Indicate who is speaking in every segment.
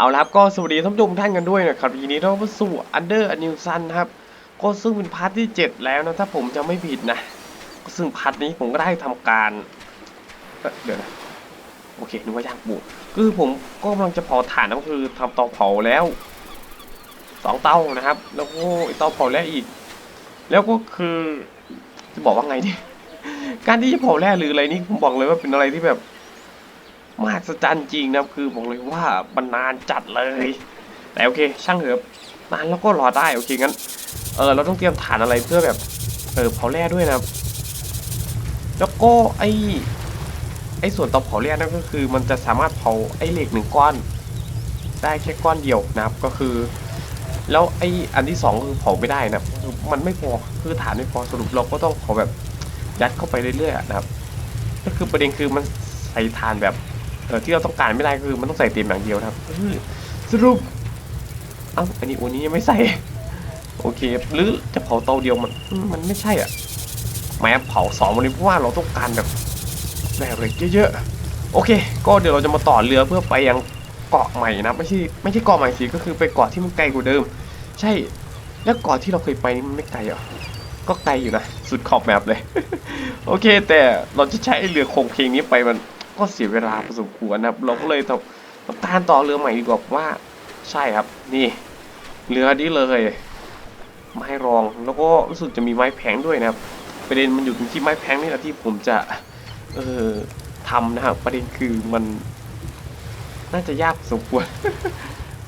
Speaker 1: เอาละครับก็สวัสดีท่านผู้ชมท่านกันด้วยนะครับทีนี้เรามาสู่ Under a New Sun ครับก็ซึ่งเป็นพาร์ทที่ 7 แล้วนะถ้าผมจะไม่ผิดนะซึ่งพาร์ทนี้ผมก็ได้ทำการเดี๋ยวนะโอเคนึกว่าย่างปูคือผมก็กำลังจะเผาถ่านนะก็คือทำเตาเผาแล้วสองเตานะครับ แล้วก็เตาเผาแล้วอีก แล้วก็คือจะบอกว่าไงดีการที่จะเผาแร่หรืออะไรนี่ผมบอกเลยว่าเป็นอะไรที่แบบ มหัศจรรย์จริงนะครับคือบอกเลยว่ามันนานจัดเลย แต่โอเค ช่างเถอะนานแล้วก็รอได้โอเคงั้นเออเราต้องเตรียมฐานอะไรเพื่อแบบเออเผาแร่ด้วยนะครับ แล้วก็ไอไอส่วนเตาเผาแร่นั่นก็คือ มันจะสามารถเผาไอเหล็กหนึ่งก้อน ได้แค่ก้อนเดียวนะครับก็คือ แล้วไออันที่สองคือเผาไม่ได้นะครับคือมันไม่พอคือฐานไม่พอสรุปเราก็ต้องเผาแบบยัดเข้าไปเรื่อยๆนะครับ ก็คือประเด็นคือมันใส่ฐานแบบ เออที่เราต้องการไม่ได้ก็คือมันต้องใส่เต็มอย่างเดียวนะครับเออสรุปเอ้าอันนี้วันนี้ยังไม่ใส่ โอเค หรือจะเผาเตาเดียวมันมันไม่ใช่อะแม้เผาสองวันนี้เพราะว่าเราต้องการแบบแร่เหล็กเยอะๆโอเค ก็เดี๋ยวเราจะมาต่อเรือเพื่อไปยังเกาะใหม่นะไม่ใช่ไม่ใช่เกาะใหม่สิก็คือไปเกาะที่มันไกลกว่าเดิม ใช่ แล้วเกาะที่เราเคยไปนี่มันไม่ไกลเหรอก็ไกลอยู่นะ สุดขอบแมปเลย โอเค แต่เราจะใช้เรือโครงเพลงนี้ไปมัน ก็เสียเวลาพอสมควรนะครับ เราก็เลยต้องต้องการต่อเรือใหม่ดีกว่าว่า ใช่ครับ นี่ เรือนี้เลย ไม้รองแล้วก็รู้สึกจะมีไม้แผงด้วยนะครับ ประเด็นมันอยู่ตรงที่ไม้แผงนี่แหละที่ผมจะ เอ่อทำนะครับ ประเด็นคือมัน น่าจะยากสมควร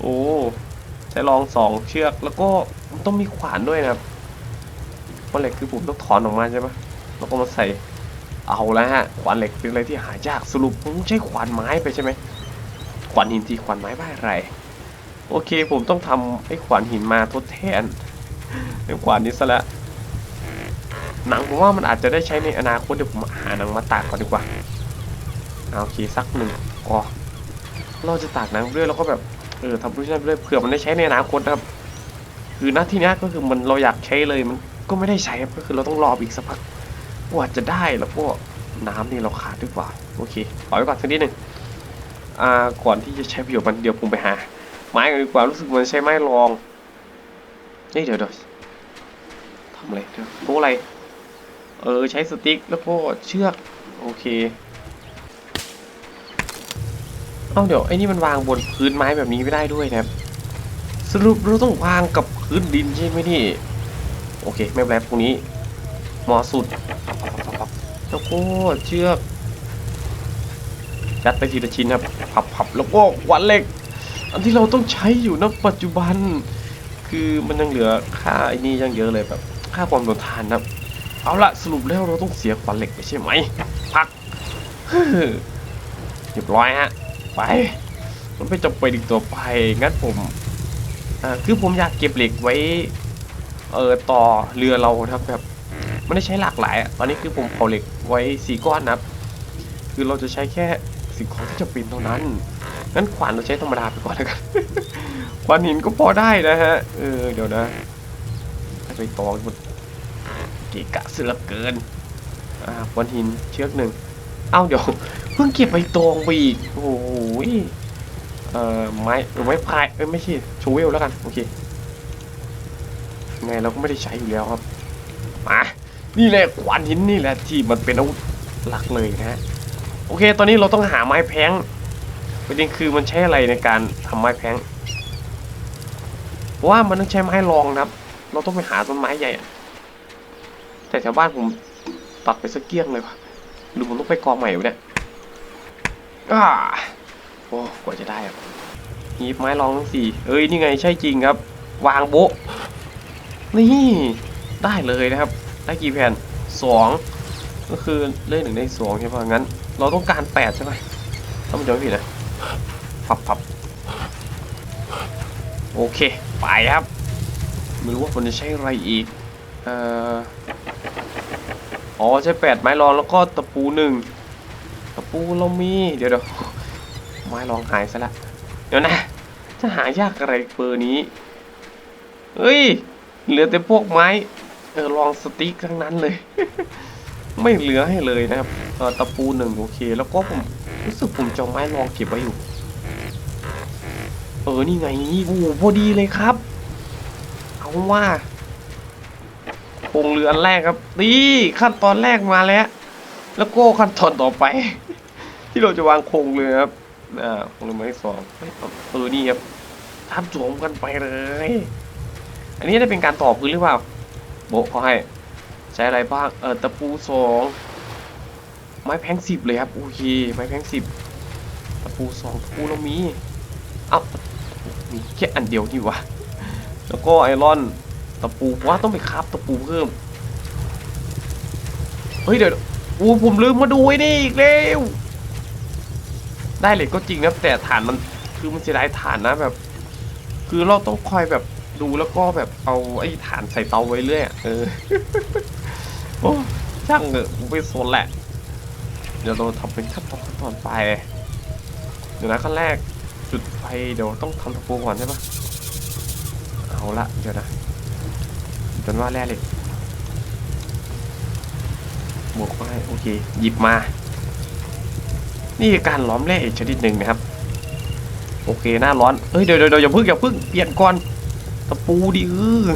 Speaker 1: โอ้ใช้รองสองเชือกแล้วก็ต้องมีขวานด้วยนะครับเพราะเหล็กคือผมต้องถอนออกมาใช่ไหมแล้วก็มาใส่ เอาแล้วฮะขวานเหล็กเป็นอะไรที่หายากสรุปผมใช้ขวานไม้ไปใช่ไหมขวานหินที่ขวานไม้บ้าอะไร โอเคผมต้องทำไอ้ขวานหินมาทดแทนไอ้ขวานนี้ซะละหนังผมว่ามันอาจจะได้ใช้ในอนาคตเดี๋ยวผมหาหนังมาตากก่อนดีกว่าเอาโอเคสักหนึ่งก็เราจะตากหนังเรื่อยแล้วก็แบบเออทำรุ่นนั้นเรื่อยเผื่อมันได้ใช้ในอนาคตนะครับ คือหน้าที่นี้ก็คือมันเราอยากใช้เลยมันก็ไม่ได้ใช้ครับก็คือเราต้องรออีกสักพัก กว่าจะได้แล้วก็น้ำนี่เราขาดด้วยว่า โอเคปล่อยไว้ก่อนสักนิดหนึ่งอ่าก่อนที่จะใช้ประโยชน์มันเดี๋ยวผมไปหา ไม้กันดีกว่ารู้สึกเหมันใช้ไม้รองนี่เดี๋ยวเดี๋ยวทำอะไรเดี๋ยวพวกอะไร เออใช้สติ๊กแล้วก็เชือกโอเคเอ้าเดี๋ยวไอ้นี่มันวางบนพื้นไม้แบบนี้ไม่ได้ด้วยนะครับสรุปเราต้องวางกับพื้นดินใช่ไหมนี่โอเคไม่เป็นไรพวกนี้ หมอสุดแล้วก็เชือกยัดไปทีละชิ้นครับพับพับแล้วก็ขวานเหล็ก อันที่เราต้องใช้อยู่ณปัจจุบัน คือมันยังเหลือค่าไอ้นี่ยังเยอะเลยแบบค่าความทนทานนะครับเอาละสรุปแล้วเราต้องเสียขวานเหล็กไปใช่ไหมพักเรียบร้อยฮะไปมันไม่จำเป็นอีกตัวไปงั้นผมอ่าคือผมอยากเก็บเหล็กไว้เออต่อเรือเราครับแบบ ไม่ได้ใช้หลากหลายอะตอนนี้คือผมเผาเหล็กไว้สี่ก้อนนะครับ คือเราจะใช้แค่สิ่งของที่จำเป็นเท่านั้นงั้นขวานเราใช้ธรรมดาไปก่อนแล้วกันขวานหินก็พอได้นะฮะ เออเดี๋ยวนะไปตองมันเกะกะเสือเกิน อ่าขวานหินเชือกหนึ่งเอ้าเดี๋ยวเพิ่งเก็บใบตองไปอีกโอ้โหเอ่อไม้ไม้พายเอ้ยไม่ใช่ชูเวลแล้วกันโอเคไงเราก็ไม่ได้ใช้อยู่แล้วครับมา นี่แหละขวานหินนี่แหละที่มันเป็นอาวุธหลักเลยนะฮะโอเค ตอนนี้เราต้องหาไม้แพงประเด็นคือมันใช้อะไรในการทำไม้แพงเพราะว่ามันต้องใช้ไม้รองนะครับ เราต้องไปหาต้นไม้ใหญ่ แต่แถวบ้านผมตัดไปสักเกลี้ยงเลยว่ะหรือผมต้องไปกอใหม่เนี่ยอ้าโอ้กว่าจะได้อะหีบไม้รองทั้งสี่เอ้ยนี่ไงใช่จริงครับ วางโบะนี่ได้เลยนะครับ ได้กี่แผ่นสองก็คือเลขหนึ่งได้สองใช่ไหมงั้น เราต้องการแปดใช่ไหมถ้ามันจะไม่ผิดนะพับพับโอเค ไปครับไม่รู้ว่ามันจะใช้อะไรอีกเอ่ออ๋อใช้แปดไม้รองแล้วก็ตะปูหนึ่งตะปูเรามีเดี๋ยวเดี๋ยวไม้รองหายซะละเดี๋ยวนะจะหายากอะไรเบอร์นี้เฮ้ยเหลือแต่พวกไม้ เออลองสติ๊กทั้งนั้นเลย ไม่เหลือให้เลยนะครับเออตะปูหนึ่งโอเค แล้วก็ผมรู้สึกผมจะเอาไม้ลองเก็บไว้อยู่ เออนี่ไงโอ้โหพอดีเลยครับ เอาว่าโครงเรืออันแรกครับนี่ขั้นตอนแรกมาแล้ว แล้วก็ขั้นตอนต่อไป ที่เราจะวางโครงเรือครับอ่าโครงเรือหมายเลขสองเออนี่ครับทับโจมกันไปเลย อันนี้ได้เป็นการต่อพื้นหรือเปล่า โบะเขาให้ ใช้อะไรบ้าง เออตะปูสองไม้แพงสิบเลยครับโอเคไม้แพงสิบตะปูสองตะปูเรามีเอ้ามีแค่อันเดียวนี่วะแล้วก็ไอรอนตะปูว่าต้องไปคราฟตะปูเพิ่มเฮ้ยเดี๋ยวโอ้ผมลืมมาดูไอ้นี่อีกแล้วได้เล็กก็จริงนะแต่ฐานมันคือมันเสียดายฐานนะแบบ คือเราต้องคอยแบบ ดูแล้วก็แบบเอาไอ้ฐานใส่เตาไว้เรื่อยเออโอ้ช่างเถอะกูไม่สนแหละ เดี๋ยวเราทำเป็นขั้นตอนขั้นตอนไปเดี๋ยวนะขั้นแรกจุดไฟเดี๋ยวต้องทำตะปูก่อนใช่ปะเอาละเดี๋ยวนะจนว่าแร่เหล็กบวกไปโอเค หยิบมา นี่คือการล้อมแร่อีกชนิดหนึ่งนะครับ โอเค หน้าร้อนเอ้ย เดี๋ยวเดี๋ยวอย่าพึ่งอย่าพึ่งเปลี่ยนก่อน ตะปูดิเออ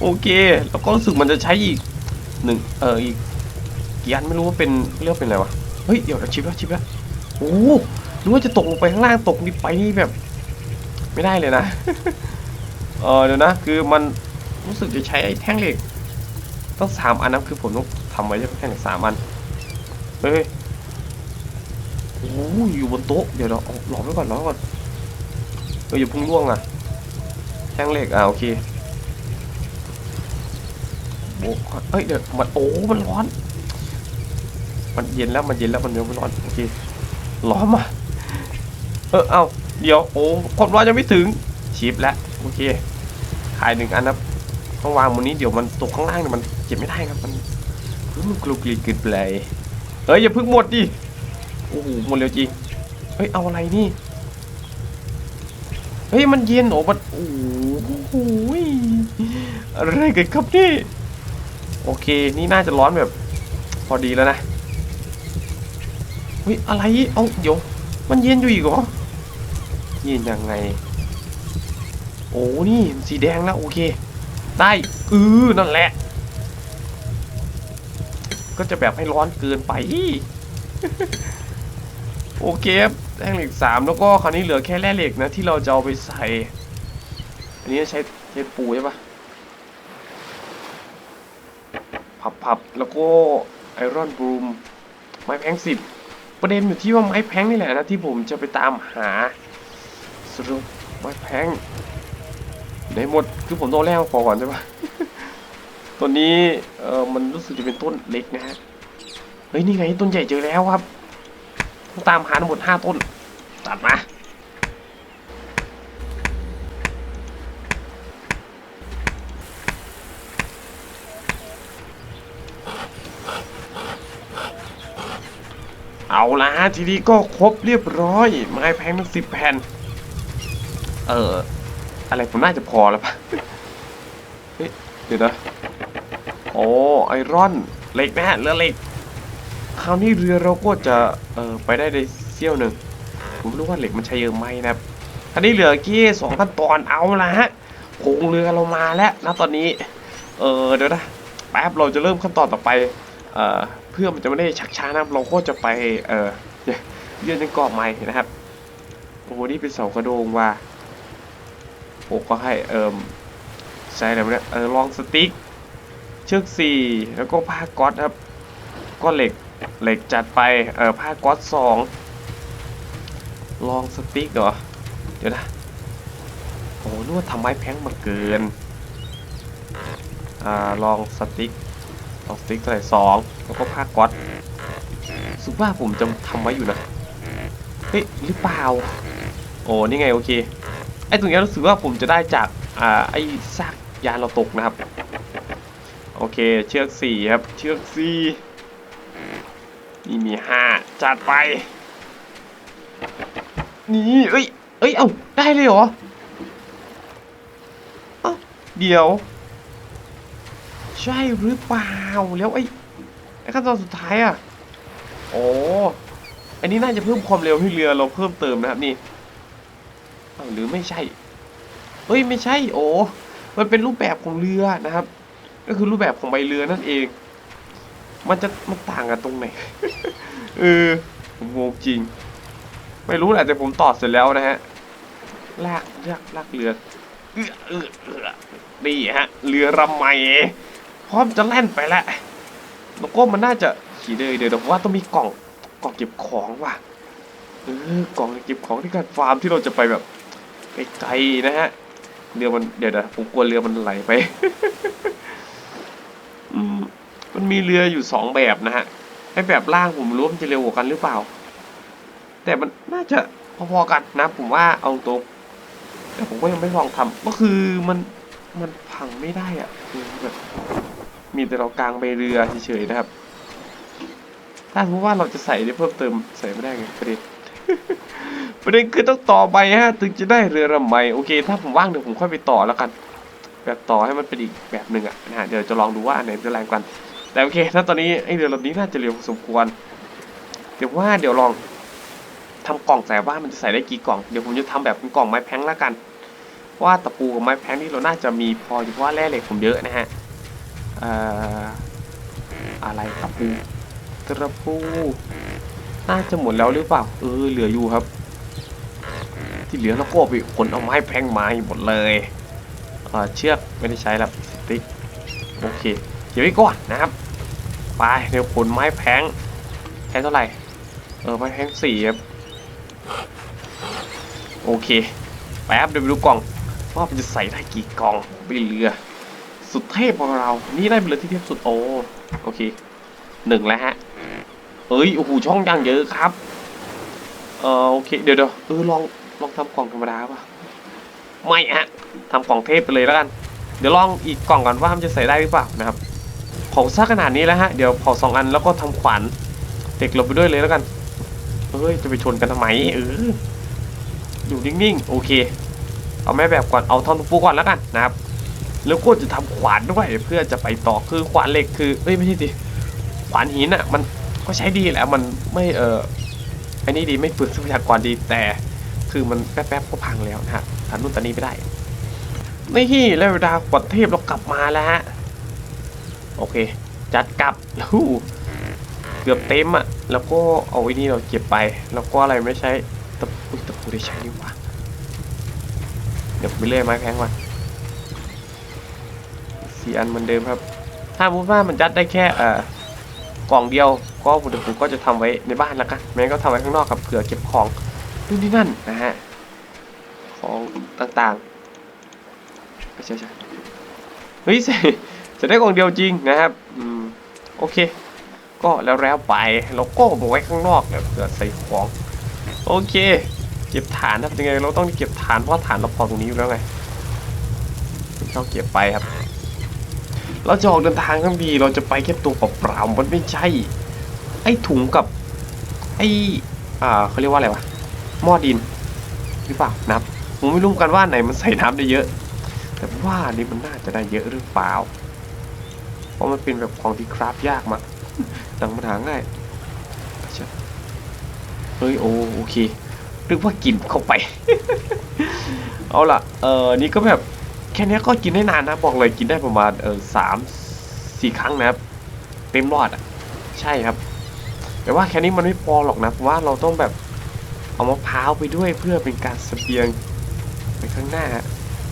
Speaker 1: โอเค แล้วก็รู้สึกมันจะใช้อีกหนึ่งเอออีกกี่อันไม่รู้ว่าเป็นเรียกเป็นอะไรวะเฮ้ยเดี๋ยวเดี๋ยวชิปแล้วชิปแล้วโอ้โหนึกว่าจะตกลงไปข้างล่างตกนี่ไปนี่แบบ ไม่ได้เลยนะเออเดี๋ยวนะคือมันรู้สึกจะใช้ไอ้แท่งเหล็กต้องสามอันนะคือผมต้องทำไว้ใช่ไหมแท่งเหล็กสามอันเฮ้ยโอ้อยู่บนโต๊ะเดี๋ยวเราหลอมไว้ก่อนหลอมไว้ก่อนเอออย่าพุ่งร่วงอะ ท่งเหล็กอะโอเคโอ้เอ้ยเดี๋ยวมันโอ้ มันร้อน มันเย็นแล้วมันเย็นแล้วมันยังไม่ร้อนโอเคร้อนอะเออเอาเดี๋ยวโอ้ความร้อนยังไม่ถึงชิปแล้วโอเคขายหนึ่งอันนะต้องวางบนนี้เดี๋ยวมันตกข้างล่างเนี่ยมันเก็บไม่ได้ครับมันมันกลุกกลีเกินไปเลเฮ้ยอย่าพิ่งหมดดิโอ้โหหมดเร็วจริงเฮ้ยเอาอะไรนี่เฮ้ยมันเย็นโอ้มันโอ้ โหอะไรกันครับนี่ โอเค นี่น่าจะร้อนแบบ พอดีแล้วนะเฮ้ยอะไร เอาเดี๋ยว มันเย็นอยู่อีกเหรอ เย็นยังไง โอ้นี่สีแดงแล้วโอเค ได้อือนั่นแหละ ก็จะแบบให้ร้อนเกินไปโอเคครับแท่งเหล็กสามแล้วก็คราวนี้เหลือแค่แร่เหล็กนะที่เราจะเอาไปใส่ อันนี้ใช้ใช้ปูใช่ปะพับๆแล้วก็ไอรอนบลูมไม้แพงสิบประเด็นอยู่ที่ว่าไม้แพงนี่แหละนะที่ผมจะไปตามหาสรุปไม้แพงไหนหมดคือผมต้องแลกมาพอก่อนใช่ปะตัวนี้เออมันรู้สึกจะเป็นต้นเล็กนะฮะเฮ้ยนี่ไงต้นใหญ่เจอแล้วครับต้องตามหาทั้งหมดห้าต้นตัดมา เอาละฮะทีนี้ก็ครบเรียบร้อย ไม้แพงทั้งสิบแผ่น เออ อะไรผมน่าจะพอแล้วปะเฮ้ยเดี๋ยวนะโอ้ไอรอนเหล็กนะฮะเรือเหล็กคราวนี้เรือเราก็จะเออไปได้ในเสี้ยวหนึ่งผมรู้ว่าเหล็กมันใช้เยอะไหมนะครับอันนี้เหลือแค่สองขั้นตอนเอาละฮะโครงเรือเรามาแล้วนะตอนนี้ เออเดี๋ยวนะแป๊บเราจะเริ่มขั้นตอนต่อไป เอ่อ เพื่อมันจะไม่ได้ชักช้านะครับเราก็จะไปเออเยื่อนในกรอบใหม่นะครับโอ้โหนี่เป็นเสากระโดงว่าโอ้ก็ให้เอ่มใช้อะไรวะเนี่ยเออลองสติ๊กเชือกสี่แล้วก็ผ้าก๊อตครับก็เหล็กเหล็กจัดไปเออผ้าก๊อตสองลองสติ๊กเหรอเดี๋ยวนะโอ้นึกว่าทำไม้แพงมาเกินอ่าลองสติ๊ก ลองสติ๊กเท่สองแล้วก็ผ้าก๊อตสึกว่าผมจะทำไว้อยู่นะ เฮ้ยหรือเปล่า โอ้นี่ไงโอเค ไอ้ตรงนี้รู้สึกว่าผมจะได้จาก อ่า ไอ้ซากยานเราตกนะครับ โอเค เชือกสี่ครับ เชือกสี่นี่มีห้าจัดไป นี่เอ้ย เอ้ย เอ้า ได้เลยเหรอเอ้าเดี๋ยว ใช่หรือเปล่า แล้วไอ้ไอ้ขั้นตอนสุดท้ายอะโอ้อันนี้น่าจะเพิ่มความเร็วให้เรือเราเพิ่มเติมนะครับนี่หรือไม่ใช่ เฮ้ยไม่ใช่ โอ้มันเป็นรูปแบบของเรือนะครับ ก็คือรูปแบบของใบเรือนั่นเอง มันจะมันต่างกันตรงไหน เออผมงงจริง ไม่รู้แหละแต่ผมตอดเสร็จแล้วนะฮะ ลากลากลากเรือ เออเออเออนี่ฮะ เรือรำไม พร้อมจะแล่นไปแล้วแล้วก็มันน่าจะขี่เลยเดี๋ยวผมว่าต้องมีกล่องกล่องเก็บของว่ะเออกล่องเก็บของที่การฟาร์มที่เราจะไปแบบไกลๆนะฮะเรือมันเดี๋ยวนะผมกลัวเรือมันไหลไปอืมมันมีเรืออยู่สองแบบนะฮะไอแบบล่างผมรู้มันจะเร็วกว่ากันหรือเปล่า แต่มันน่าจะพอๆกันนะ ผมว่าเอาตรงแต่ผมก็ยังไม่ลองทำก็คือมันมันพังไม่ได้อะคือแบบ มีแต่เรากลางใบเรือเฉยๆนะครับ ถ้าสมมติว่าเราจะใส่ได้เพิ่มเติมใส่ไม่ได้ไงประเด็นประเด็นคือต้องต่อใบฮะถึงจะได้เรือลำไมโอเค ถ้าผมว่างเดี๋ยวผมค่อยไปต่อแล้วกัน แบบต่อให้มันเป็นอีกแบบหนึ่งอะนะฮะเดี๋ยวจะลองดูว่าอันไหนจะแรงกันแต่โอเคถ้าตอนนี้ไอเรือลำนี้น่าจะเร็วสมควร เดี๋ยวว่าเดี๋ยวลองทำกล่องใส่ว่ามันจะใส่ได้กี่กล่องเดี๋ยวผมจะทำแบบเป็นกล่องไม้แพงแล้วกัน ว่าตะปูกับไม้แพงนี่เราน่าจะมีพออยู่เพราะว่าแร่เหล็กผมเยอะนะฮะ อ่ออะไรตะปูตะปูน่าจะหมดแล้วหรือเปล่าเออเหลืออยู่ครับ ที่เหลือเราก็ไปขนเอาไม้แพงไม้หมดเลยเออเชือกไม่ได้ใช้แล้วสติ๊กโอเคเก็บไว้ก่อนนะครับไปเดี๋ยวขนไม้แพงใช้เท่าไหร่เออไม้แพงสี่ครับโอเคแป๊บเดี๋ยวไปดูกล่องว่ามันจะใส่ได้กี่กล่องไปเรือ สุดเทพของเรา นี่ได้เป็นเรือที่เทพสุดโอโอเคหนึ่งแล้วฮะเฮ้ย โอ้โห ช่องยังเยอะครับ เออโอเค เดี๋ยวเดี๋ยวเออลอง ลองทำกล่องธรรมดาป่ะ ไม่ฮะทำกล่องเทพไปเลยแล้วกัน เดี๋ยวลองอีกกล่องก่อนว่ามันจะใส่ได้หรือเปล่านะครับเผาซะขนาดนี้แล้วฮะ เดี๋ยวเผาสองอันแล้วก็ทำขวานเด็กลงไปด้วยเลยแล้วกันเฮ้ย จะไปชนกันทำไม เออ อยู่นิ่งๆ โอเค เอาแม่แบบก่อน เอาท่อนตะปูก่อนแล้วกันนะครับ แล้วก็จะทำขวานด้วยเพื่อจะไปต่อคือขวานเหล็กคือเอ้ยไม่ใช่ดิขวานหินอะ มันก็ใช้ดีแหละมันไม่เอออันนี้ดีไม่เปลืองทรัพยากรดีแต่ คือมันแป๊บๆก็พังแล้วนะฮะทานนู่นตอนนี้ไม่ได้นี่แล้วเวลาขวัญเทพเรากลับมาแล้วฮะโอเค จัดกลับลูเกือบเต็มอะ แล้วก็เอาไว้นี่เราเก็บไป แล้วก็อะไรไม่ใช้ตะปูตะปูได้ใช้ดีกว่า เดี๋ยวไปเรื่อยไม้แพงก่อน สี่อันเหมือนเดิมครับ ถ้าพูดว่ามันจัดได้แค่เอ่อกล่องเดียวก็ผมเดี๋ยวผมก็จะทำไว้ในบ้านแล้วกันไม่งั้ก็ทำไว้ข้างนอกครับเผื่อเก็บของนู่นนี่นั่นนะฮะของต่างๆไม่ใช่ใช่เฮ้ยจะได้กล่องเดียวจริงนะครับอืมโอเค ก็แล้วแล้วไปเราก็มาไว้ข้างนอกเนี่ยเผื่อใส่ของโอเค เก็บฐานครับยังไงเราต้องเก็บฐานเพราะฐานเราพอตรงนี้อยู่แล้วไงต้องเก็บไปครับ เราจะออกเดินทางทั้งทีเราจะไปแค่ตัวเปล่าๆมันไม่ใช่ ไอ้ถุงกับ ไอ้อ่าเขาเรียกว่าอะไรวะหม้อดินหรือเปล่านับผมไม่รู้เหมือนกันว่าไหนมันใส่น้ำได้เยอะ แต่ว่านี่มันน่าจะได้เยอะหรือเปล่า เพราะมันเป็นแบบของที่คราฟยากมากดังมันหาง่ายเฮ้ยโอโอเคนึกว่ากินเข้าไป เอาล่ะ เออนี่ก็แบบ แค่นี้ก็กินได้นานนะ บอกเลยกินได้ประมาณเออสามสี่ครั้งนะครับ เต็มรอดอะ ใช่ครับ แต่ว่าแค่นี้มันไม่พอหรอกนะเพราะว่าเราต้องแบบเอามะพร้าวไปด้วยเพื่อเป็นการสเสบียงไปข้างหน้า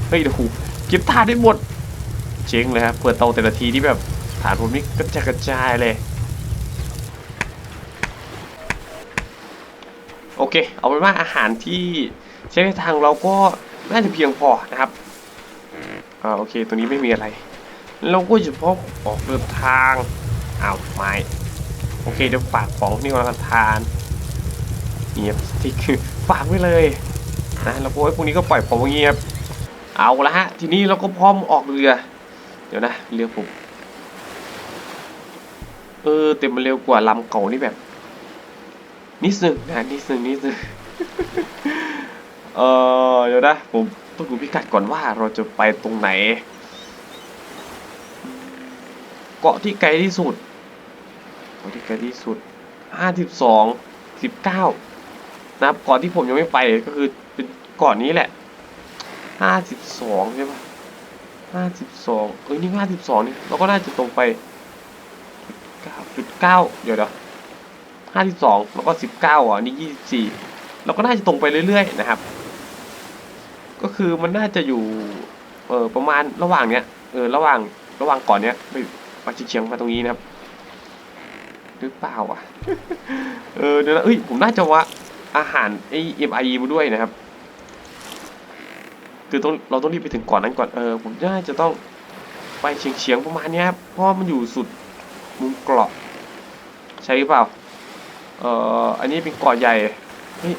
Speaker 1: เฮ้ยเดี๋ยวหูเก็บถ่านได้หมดเจ๊งเลยครับเปิดเตาแต่ละทีที่แบบฐานผมนี่กระจายกระจายเลยโอเค เอาเป็นว่าอาหารที่ใช้ในทางเราก็น่าจะเพียงพอนะครับ อ่าโอเคตัวนี้ไม่มีอะไร เราก็เฉพาะออกเดินทางอ้าวไม้โอเคเดี๋ยวฝากของนี่ก่อนละกันทานเงียบสติ๊กคือฝากไว้เลยนะแล้วพวกพวกนี้ก็ปล่อยผมอเงียบ เอาละฮะ ทีนี้เราก็พร้อมออกเรือ เดี๋ยวนะเรือผมเออเต็มมันเร็วกว่าลำเก่านี่แบบนิดนึงนะนิดนึงนิดนึงเออเดี๋ยวนะผม ต้องดูพิกัดก่อนว่าเราจะไปตรงไหน เกาะที่ไกลที่สุดเกาะที่ไกลที่สุดห้าสิบสองสิบเก้านะครับเกาะที่ผมยังไม่ไปก็คือเป็นเกาะนี้แหละห้าสิบสองใช่ปะห้าสิบสองเอ้ยนี่ห้าสิบสองนี่เราก็น่าจะตรงไปเก้าจุดเก้าเดี๋ยวเดี๋ยวห้าสิบสองแล้วก็สิบเก้าอะนี่ยี่สิบสี่เราก็น่าจะตรงไปเรื่อยๆนะครับ ก็คือมันน่าจะอยู่เออประมาณระหว่างเนี้ยเออระหว่างระหว่างก่อนเนี้ยไปมาเฉียงมาตรงนี้นะครับ หรือเปล่าอะ เออเดี๋ยวนะเอ้ยผมน่าจะว่าอาหารไอเอ็มไอมาด้วยนะครับ คือต้องเราต้องรีบไปถึงก่อนนั้นก่อนเออผมน่าจะต้องไปเฉียงเฉียงๆประมาณเนี้ยครับเพราะมันอยู่สุดมุมเกราะใช่หรือเปล่าเอ่ออันนี้เป็นเกาะใหญ่เฮ้ย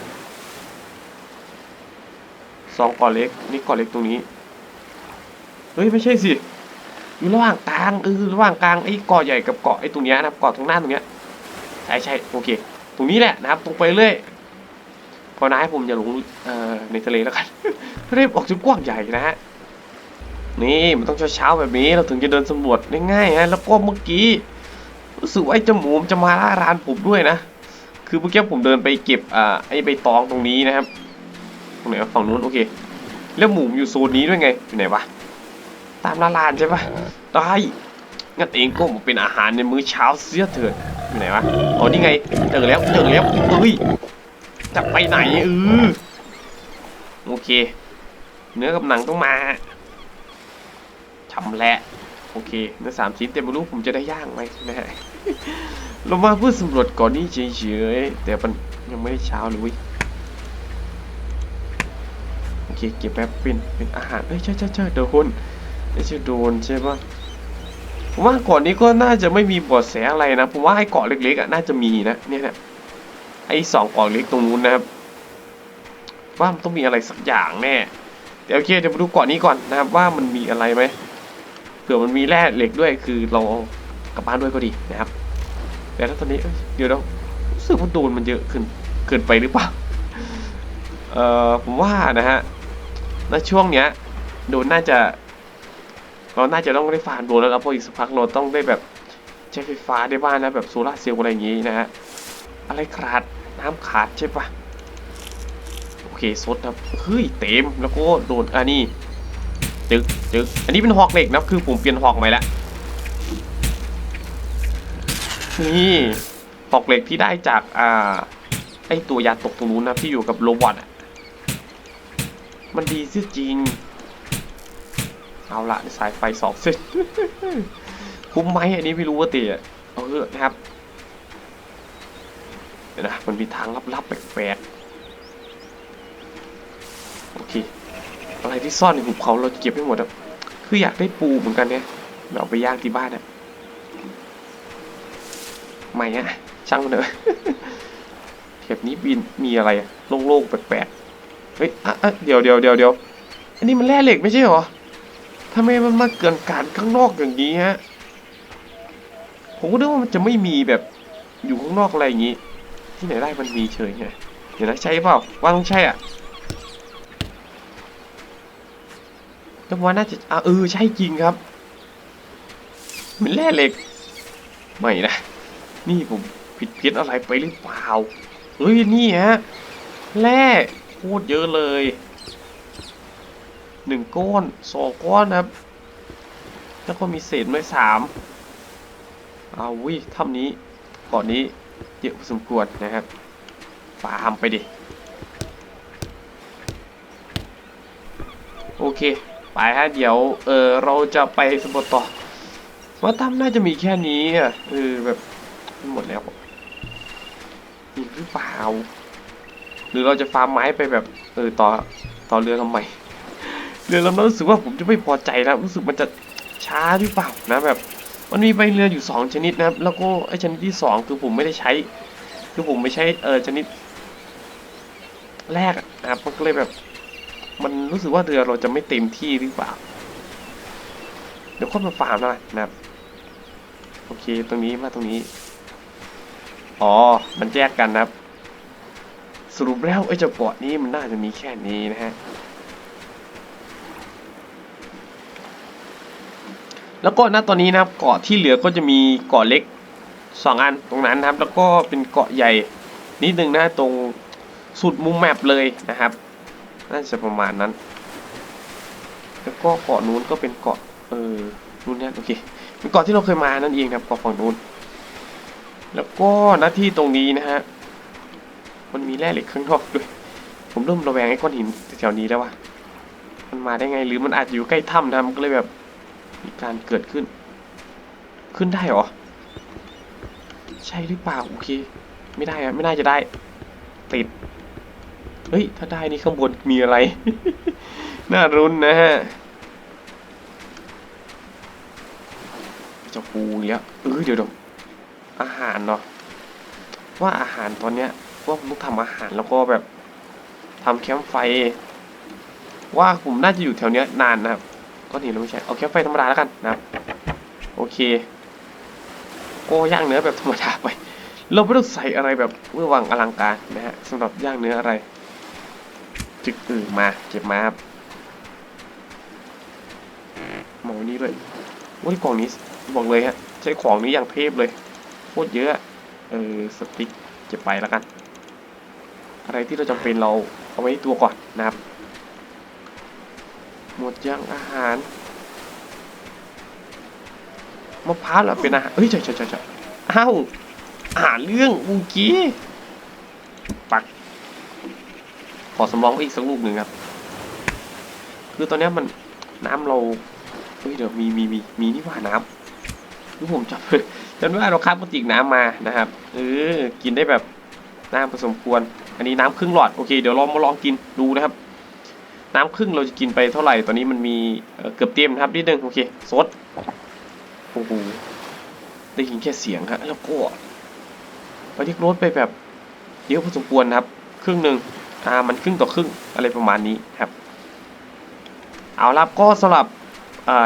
Speaker 1: องเกาะเล็ก นี่เกาะเล็กตรงนี้ เฮ้ยไม่ใช่สิ อยู่ระหว่างกลางเออระหว่างกลางไอ้เกาะใหญ่กับเกาะไอ้ตรงเนี้ยนะครับเกาะตรงหน้าตรงเนี้ยใช่ใช่โอเค ตรงนี้แหละนะครับ ตรงไปเรื่อยพอน้าให้ผมอย่าหลงเออในทะเลแล้วกันเรียบออกจนกว้างใหญ่นะฮะนี่มันต้องเช้าๆแบบนี้เราถึงจะเดินสำรวจง่ายๆฮะแล้วก็เมื่อกี้รู้สึกว่าไอ้เจาหมูมันจะมาล่าร้านผมด้วยนะ คือเมื่อกี้ผมเดินไปเก็บอ่าไอ้ใบตองตรงนี้นะครับ ตรงไหนวะฝั่งนู้นโอเค แล้วหมูมันอยู่โซนนี้ด้วยไง อยู่ไหนวะ ตามล่าร้านใช่ปะได้งั้นเองก็มาเป็นอาหารในมื้อเช้าเสียเถิดอยู่ไหนวะ อ๋อ นี่ไงเจอแล้วเจอแล้วเฮ้ย จะไปไหนเออโอเค เนื้อกับหนังต้องมาชำแหละโอเค เนื้อสามชิ้นแต่ไม่รู้ผมจะได้ย่างไหมนะฮะเรามาเพื่อสำรวจก่อนนี่เฉยๆแต่มันยังไม่ได้เช้าเลย เว้ยโอเคเก็บแป๊บเป็นเป็นอาหารเอ้ยใช่ใช่ใช่โดนไม่ใช่โดนใช่ปะผมว่าก่อนนี้ก็น่าจะไม่มีบาะแสอะไรนะผมว่าไอ้เกาะเล็กๆอะน่าจะมีนะเนี่ยนะไอ้สองเกาะเล็กตรงนู้นนะครับว่ามันต้องมีอะไรสักอย่างแน่เดี๋ยวโอเคเดี๋ยวมาดูเกาะนี้ก่อนนะครับว่ามันมีอะไรไหมเผื่อมันมีแร่เหล็กด้วยคือเราเอากลับบ้านด้วยก็ดีนะครับแต่ถ้าตอนนี้เอ้ยเดี๋ยวเรารู้สึกว่าโดนมันเยอะขึ้นเกินไปหรือเปล่าเอ่อผมว่านะฮะ ในช่วงเนี้ยโดนน่าจะ เราน่าจะต้องได้ฟาร์มโดนแล้วครับพราะอีกสักพักเราต้องได้แบบใช้ไฟฟ้าได้บ้างนะแบบโซลาร์เซลล์อะไรอย่างงี้นะฮะอะไรขาดน้ำขาดใช่ปะโอเคซดครับเฮ้ยเต็มแล้วก็โดนอันนี้จึกจึกอันนี้เป็นหอกเหล็กนะคือผมเปลี่ยนหอกใหม่ล้วนี่หอกเหล็กที่ได้จากอ่าไอตัวยาตกตรงนู้นนะที่อยู่กับโรบอทอะ มันดีซิจริง เอาละสายไฟสองเส้นคุ้มไหมอันนี้ไม่รู้ว่าเตะเอาเอะนะครับเดี๋ยวนะมันมีทางลับๆแปลกๆโอเคอะไรที่ซ่อนในหุบเขาเราเก็บให้หมดอะคืออยากได้ปูเหมือนกันเนี่ยเราไปย่างที่บ้านอะไม่อะช่างมันเถอะเทปนี้บินมีอะไรอะโล่งๆแปลกๆ ฮ้ยอะอะเดี๋ยวเดี๋ยวเดี๋ยวเดี๋ยวอันนี้มันแร่เหล็กไม่ใช่หรอทำไมมันมาเกินการข้างนอกอย่างนี้ฮะผมก็นึกว่ามันจะไม่มีแบบอยู่ข้างนอกอะไรอย่างนี้ ที่ไหนได้มันมีเฉยไงเดี๋ยวนะใช่เปล่าว่าต้องใช่อะแต่ว่าน่าจะอะเออใช่จริงครับมือนแร่เหล็กไม่นะนี่ผมผิดเพี้ยนอะไรไปหรือเปล่าเฮ้ยนี่ฮะแร่ คตรเยอะเลยหนึ่งก้อนสองก้อนนะครับ แล้วก็มีเศษด้วยสามเอาวิถ้ำนี้เก่อนนี้เยอะพอสมควรนะครับฟาร์มไปดิ โอเค ไปฮะเดี๋ยว เออเราจะไปสำรวจต่อว่าถ้ำน่าจะมีแค่นี้อะเออแบบหมดแล้วมีหรือเปล่า หรือเราจะฟาร์มไม้ไปแบบเออต่อต่อเรือลำใหม่เรือลำนั้นรู้สึกว่าผมจะไม่พอใจแล้วรู้สึกมันจะช้าหรือเปล่านะแบบ มันมีใบเรืออยู่สองชนิดนะครับ แล้วก็ไอชนิดที่สองคือผมไม่ได้ใช้ คือผมไม่ใช้เออชนิด แรกนะครับมันก็เลยแบบ มันรู้สึกว่าเรือเราจะไม่เต็มที่หรือเปล่าเดี๋ยวค่อยมาฟาร์มนะนะครับโอเคตรงนี้มาตรงนี้ อ๋อ มันแยกกันนะครับ สรุปแล้วไอ้เจ้าเกาะนี้มันน่าจะมีแค่นี้นะฮะ แล้วก็ณตอนนี้นะครับเกาะที่เหลือก็จะมีเกาะเล็กสองอันตรงนั้นนะครับ แล้วก็เป็นเกาะใหญ่นิดนึงนะตรงสุดมุมแมปเลยนะครับน่าจะประมาณนั้น แล้วก็เกาะนู้นก็เป็นเกาะเออนู้นนี่โอเคเป็นเกาะที่เราเคยมานั่นเองครับเกาะฝั่งนู้น แล้วก็หน้าที่ตรงนี้นะฮะ มันมีแร่เหล็กข้างนอกด้วย ผมเริ่มระแวงไอ้ก้อนหินแถวนี้แล้วว่ะ มันมาได้ไงหรือมันอาจจะอยู่ใกล้ถ้ำนะมันก็เลยแบบมีการเกิดขึ้น ขึ้นได้เหรอ ใช่หรือเปล่าโอเค ไม่ได้อะไม่น่าจะได้ ติด เฮ้ย ถ้าได้นี่ข้างบนมีอะไร น่ารุนนะฮะจะปูอีกแล้วเออเดี๋ยวเดี๋ยวอาหารเนาะว่าอาหารตอนเนี้ย ว่าผมต้องทำอาหารแล้วก็แบบทำแคมป์ไฟ ว่าผมน่าจะอยู่แถวเนี้ยนานนะครับก็เห็นแล้วไม่ใช่เอาแคมป์ไฟธรรมดาแล้วกันนะครับโอเคก็ย่างเนื้อแบบธรรมดาไป เราไม่ต้องใส่อะไรแบบเมื่อวังอลังการนะฮะสำหรับย่างเนื้ออะไรจึกอือมาเก็บมาครับหมอนี้ด้วยว้ยกล่องนี้บอกเลยฮะใช้ของนี้อย่างเทพเลยโคตรเยอะ เออสติ๊กเก็บไปแล้วกัน อะไรที่เราจำเป็นเราเอาไว้ตัวก่อนนะครับ หมดยังอาหารมะพร้าวเหรอเป็นอาหารเอ้ยใช่ใช่ใช่ใช่อ้าวอาหารเรื่องอูกี้ปัก ขอสำรองไว้อีกสักลูกหนึ่งครับ คือตอนนี้มันน้ำเราเฮ้ยเดี๋ยวมีมีมีมีนี่ว่าน้ำคือผมจำจำว่าเราคับกระติกน้ำมานะครับเออกินได้แบบน้ำผสมควร อันนี้น้ำครึ่งหลอดโอเคเดี๋ยวลองมาลองกินดูนะครับ น้ำครึ่งเราจะกินไปเท่าไหร่ตอนนี้มันมีเเกือบเต็มนะครับนิดนึงโอเคซดโอ้โหได้ยินแค่เสียงครับแล้วก็ตอนนี้ลดไปแบบเยอะพอสมควรครับ ครึ่งหนึ่งอ่ามันครึ่งต่อครึ่งอะไรประมาณนี้ครับ เอาละก็สำหรับ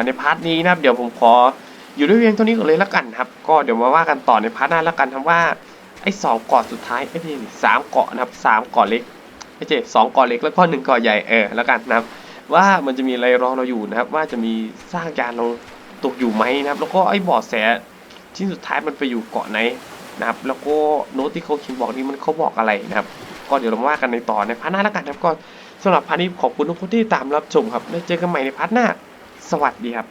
Speaker 1: ในพาร์ทนี้นะครับ เดี๋ยวผมขออยู่ด้วยเพียงเท่านี้ก่อนเลยละกันครับ ก็เดี๋ยวมาว่ากันต่อในพาร์ทหน้าละกันทำว่า ไอ้สองเกาะสุดท้ายไอ้ที่สามเกาะนะครับสามเกาะเล็กไม่ใช่สองเกาะเล็กแล้วก็หนึ่งเกาะใหญ่เออแล้วกันนะครับ ว่ามันจะมีอะไรรอเราอยู่นะครับ ว่าจะมีซากยานเราตกอยู่ไหมนะครับ แล้วก็ไอ้บาะแสชิ้นสุดท้ายมันไปอยู่เกาะไหนนะครับ แล้วก็โน้ตที่เขาเขียนบอกนี่มันเขาบอกอะไรนะครับ ก็เดี๋ยวเรามาว่ากันในต่อในพาร์ทหน้าแล้วกันนะครับก็สำหรับพาร์ทนี้ขอบคุณทุกคนที่ตามรับชมครับแล้วเจอกันใหม่ในพาร์ทหน้า สวัสดีครับ